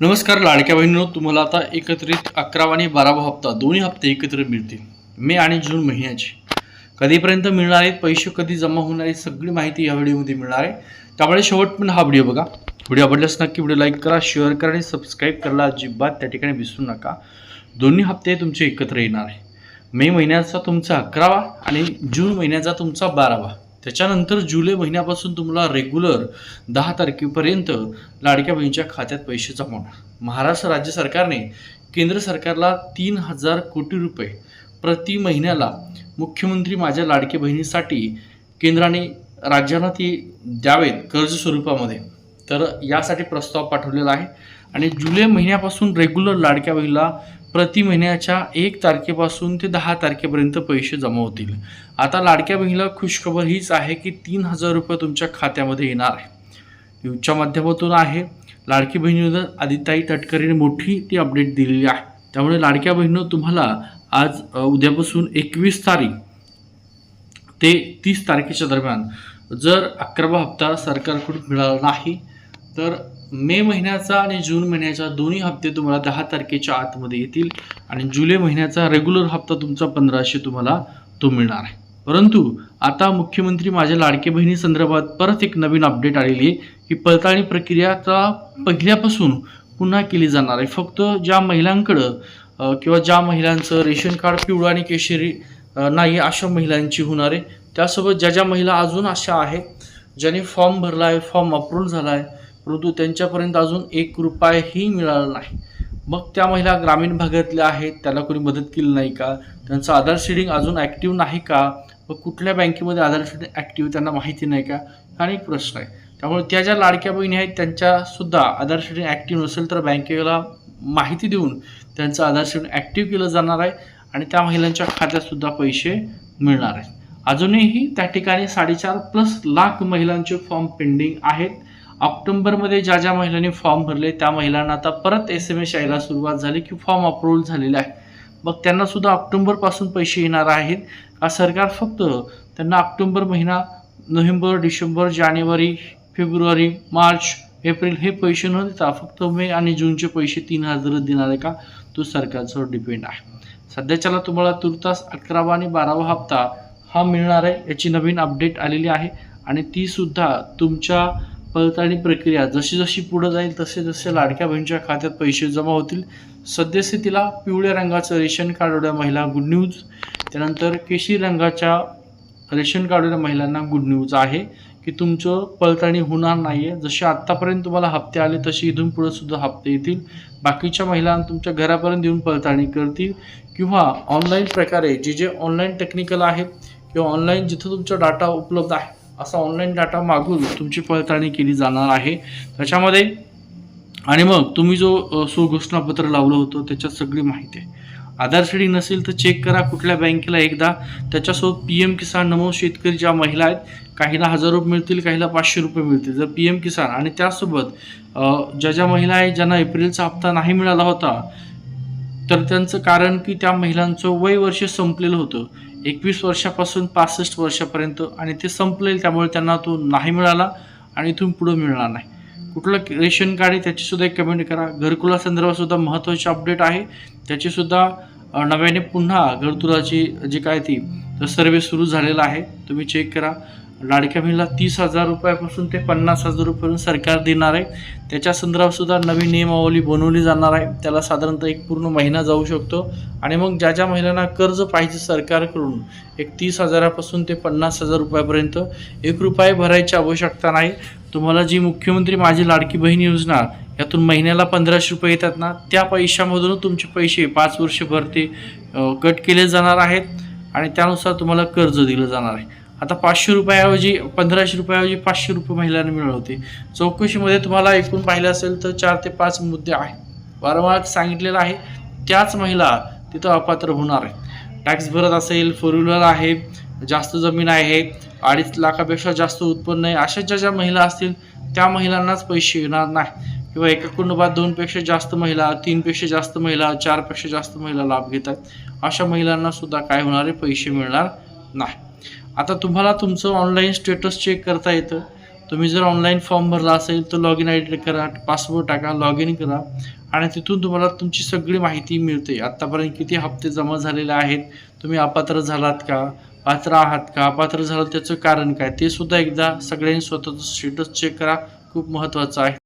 नमस्कार लाडक्या बहिणीनो तुम्हाला आता एकत्रित अकरावा आणि बारावा हप्ता दोन्ही हप्ते एकत्र मिळतील मे आणि जून महिन्याचे. कधीपर्यंत मिळणार आहेत पैसे कधी जमा होणार आहेत सगळी माहिती या व्हिडिओमध्ये मिळणार आहे. त्यामुळे शेवटपर्यंत हा व्हिडिओ बघा. व्हिडिओ आवडल्यास नक्की व्हिडिओ लाईक करा शेअर करा आणि सबस्क्राईब करायला अजिबात त्या ठिकाणी विसरू नका. दोन्ही हप्ते तुमचे एकत्र येणार आहे. मे महिन्याचा तुमचा अकरावा आणि जून महिन्याचा तुमचा बारावा. त्याच्यानंतर जुलै महिन्यापासून तुम्हाला रेग्युलर दहा तारखेपर्यंत लाडक्या बहिणीच्या खात्यात पैसे जमा होणार. महाराष्ट्र राज्य सरकारने केंद्र सरकारला तीन हजार कोटी रुपये प्रति महिन्याला मुख्यमंत्री माझ्या लाडक्या बहिणीसाठी केंद्राने राज्यांना ती द्यावेत कर्ज स्वरूपामध्ये तर यासाठी प्रस्ताव पाठवलेला आहे. आणि जुलै महिन्यापासून रेग्युलर लाडक्या बहिणीला प्रति महिन्याच्या एक तारखेपासून ते दहा तारखेपर्यंत पैसे जमा होतील. आता लाडक्या बहिणीला खुशखबर हीच आहे की तीन हजार रुपये तुमच्या खात्यामध्ये येणार आहे. न्यूजच्या माध्यमातून आहे. लाडकी बहिणीवर आदिताई तटकरेने मोठी ती अपडेट दिलेली आहे. त्यामुळे लाडक्या बहिणीनं तुम्हाला आज उद्यापासून एकवीस तारीख ते तीस तारखेच्या दरम्यान जर अकरावा हप्ता सरकारकडून मिळाला नाही तर मे महिन्याचा आणि जून महिन्याचा दोन्ही हप्ते तुम्हाला दहा तारखेच्या आतमध्ये येतील आणि जुलै महिन्याचा रेग्युलर हप्ता तुमचा पंधराशे तुम्हाला तो मिळणार आहे. परंतु आता मुख्यमंत्री माझ्या लाडके बहिणी संदर्भात परत एक नवीन अपडेट आलेली आहे की पडताळणी प्रक्रिया आता पहिल्यापासून पुन्हा केली जाणार आहे. फक्त ज्या महिलांकडं किंवा ज्या महिलांचं रेशन कार्ड पिवळं आणि केशरी नाही अशा महिलांची होणार आहे. त्यासोबत ज्या ज्या महिला अजून अशा आहेत ज्यांनी फॉर्म भरला आहे फॉर्म अप्रूव्ह झाला आहे परंतु त्यांच्यापर्यंत अजून एक रुपयाही मिळाला नाही. मग त्या महिला ग्रामीण भागातल्या आहेत त्याला कोणी मदत केली नाही का? त्यांचं आधार शेडिंग अजून ॲक्टिव्ह नाही का? व कुठल्या बँकेमध्ये आधार शेडिंग ॲक्टिव्ह त्यांना माहिती नाही का? हा एक प्रश्न आहे. त्यामुळे त्या ज्या लाडक्या बहिणी आहेत त्यांच्यासुद्धा आधार शेडिंग ॲक्टिव्ह नसेल तर बँकेला माहिती देऊन त्यांचं आधार शेडिंग ॲक्टिव्ह केलं जाणार आहे आणि त्या महिलांच्या खात्यातसुद्धा पैसे मिळणार आहेत. अजूनही त्या ठिकाणी साडेचार प्लस लाख महिलांचे फॉर्म पेंडिंग आहेत. ऑक्टोबरमध्ये ज्या ज्या महिलांनी फॉर्म भरले त्या महिलांना आता परत एस एम एस यायला सुरुवात झाली की फॉर्म अप्रूव्हल झालेला आहे. मग त्यांनासुद्धा ऑक्टोंबरपासून ऑक्टोबरपासून पैसे येणार आहेत. का सरकार फक्त त्यांना ऑक्टोबर महिना नोव्हेंबर डिसेंबर जानेवारी फेब्रुवारी मार्च एप्रिल हे पैसे न देता फक्त मे आणि जूनचे पैसे तीन हजारच देणार आहे का? तो सरकारच्यावर डिपेंड आहे. सध्याच्याला तुम्हाला तुर्तास अकरावा आणि बारावा हप्ता हा मिळणार आहे याची नवीन अपडेट आलेली आहे. आणि तीसुद्धा तुमच्या पडताळणी प्रक्रिया जशी जशी पुढं जाईल तसे जसे लाडक्या बहिणीच्या खात्यात पैसे जमा होतील. सद्यस्थितीला पिवळ्या रंगाचं रेशन कार्डवाल्या महिला गुड न्यूज त्यानंतर केशरी रंगाच्या रेशन कार्डवाल्या महिलांना गुड न्यूज आहे की तुमचं पडताळणी होणार नाही आहे जसे आत्तापर्यंत तुम्हाला हप्ते आले तसे इथून पुढे सुद्धा हप्ते येतील. बाकीच्या महिला तुमच्या घरापर्यंत येऊन पडताळणी करतील. किंवा ऑनलाईन प्रकारे जे जे ऑनलाईन टेक्निकल आहेत किंवा ऑनलाईन जिथं तुमचा डाटा उपलब्ध आहे असा ऑनलाईन डाटा मागून तुमची पडताळणी केली जाणार आहे. त्याच्यामध्ये आणि मग तुम्ही जो सुघोषणापत्र लावलं होतं त्याच्यात सगळी माहिती आहे. आधार शेडिंग नसेल तर चेक करा कुठल्या बँकेला एकदा. त्याच्यासोबत पी एम किसान नमो शेतकरी ज्या महिला आहेत काहीला हजार रुपये मिळतील काहीला पाचशे रुपये मिळतील. जर पी एम किसान आणि त्यासोबत ज्या ज्या महिला आहेत ज्यांना एप्रिलचा हप्ता नाही मिळाला होता तर त्यांचं कारण की त्या महिलांचं वय वर्ष संपलेलं होतं. एकवीस वर्षापासून पासष्ट वर्षापर्यंत आणि ते संपलेल त्यामुळे त्यांना तो नाही मिळाला आणि इथून पुढं मिळणार नाही. कुठलं रेशन कार्ड आहे त्याचीसुद्धा एक कमेंट करा. घरकुलासंदर्भातसुद्धा महत्त्वाची अपडेट आहे. त्याचीसुद्धा नव्याने पुन्हा घरकुलाची जी काय ती सर्वे सुरू झालेला आहे. तुम्ही चेक करा. लाडक्या महिला तीस हजार रुपयापासून ते पन्नास हजार रुपयापर्यंत सरकार देणार आहे. त्याच्या संदर्भातसुद्धा नवीन नियमावली बनवली जाणार आहे. त्याला साधारणतः एक पूर्ण महिना जाऊ शकतो. आणि मग ज्या ज्या महिलांना कर्ज पाहिजे सरकारकडून एक तीस हजारापासून ते पन्नास हजार रुपयापर्यंत एक रुपये भरायची आवश्यकता नाही. तुम्हाला जी मुख्यमंत्री माझी लाडकी बहीण योजना यातून महिन्याला पंधराशे रुपये येतात ना त्या पैशामधून तुमचे पैसे पाच वर्षभर ते कट केले जाणार आहेत. आणि त्यानुसार तुम्हाला कर्ज दिलं जाणार आहे. आता पाचशे रुपयाऐवजी पंधराशे रुपयाऐवजी पाचशे रुपये महिलांना मिळत होते. चौकशीमध्ये तुम्हाला एकूण पाहिलं असेल तर चार ते पाच मुद्दे आहेत. वारंवार सांगितलेलं आहे त्याच महिला तिथं अपात्र होणार आहे. टॅक्स भरत असेल फोर व्हीलर आहे जास्त जमीन आहे अडीच लाखापेक्षा जास्त उत्पन्न आहे अशा ज्या ज्या महिला असतील त्या महिलांनाच पैसे येणार नाही. किंवा एका कुटुंबात दोनपेक्षा जास्त महिला तीनपेक्षा जास्त महिला चारपेक्षा जास्त महिला लाभ घेतात अशा महिलांना सुद्धा काय होणार आहे? पैसे मिळणार नाही. आता तुम्हाला तुमचं ऑनलाईन स्टेटस चेक करता येतं. तुम्ही जर ऑनलाईन फॉर्म भरला असेल तर लॉग इन आय डी करा पासवर्ड टाका लॉग इन करा. आणि तिथून तुम्हाला तुमची सगळी माहिती मिळते. आत्तापर्यंत किती हप्ते जमा झालेले आहेत तुम्ही अपात्र झालात का पात्र आहात का अपात्र झालं त्याचं कारण काय ते सुद्धा एकदा सगळ्यांनी स्वतःचं स्टेटस चेक करा. खूप महत्त्वाचं आहे.